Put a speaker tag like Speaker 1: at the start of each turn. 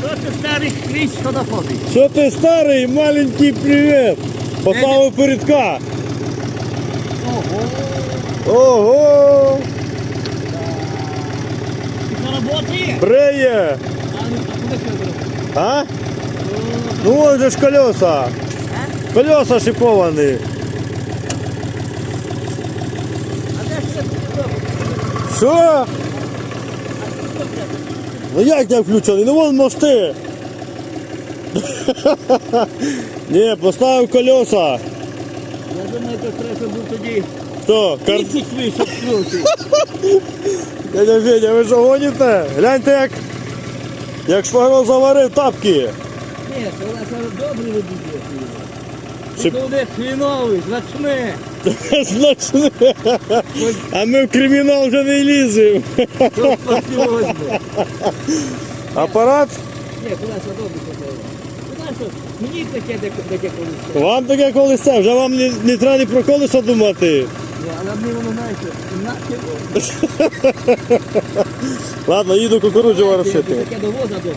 Speaker 1: Просто старий хвіст, що доходить.
Speaker 2: Що ти старий, маленький привіт. Поставив передка.
Speaker 1: Ого.
Speaker 2: Ого!
Speaker 1: Ти на роботі?
Speaker 2: Бреє!
Speaker 1: А ну, а куди ти робиш?
Speaker 2: А? Ну вон же ж колеса. Колеса шиповані.
Speaker 1: А де ж це ти робиш?
Speaker 2: Що? Ну як не включений? Ну вон мости. Ні, поставив колеса.
Speaker 1: Я думаю, що треба був тоді
Speaker 2: Хто? Кар...
Speaker 1: тисяч вийшов плюси.
Speaker 2: Дядя Федя, ви що гоніте? Гляньте як. Як шпагро заварив тапки.
Speaker 1: Ні, це вона добре робити. Це буде хріновий, значне.
Speaker 2: Значне. А ми в кримінал вже не ліземо. Апарат?
Speaker 1: Ні, куди це добре що? Мені таке таке колись.
Speaker 2: Вам таке колесо, вже вам не, не треба ні про колесо думати.
Speaker 1: Ні, але мені воно знаєте, нахер.
Speaker 2: Ладно, їду кукурудзу ворошити.
Speaker 1: Таке до воза добре?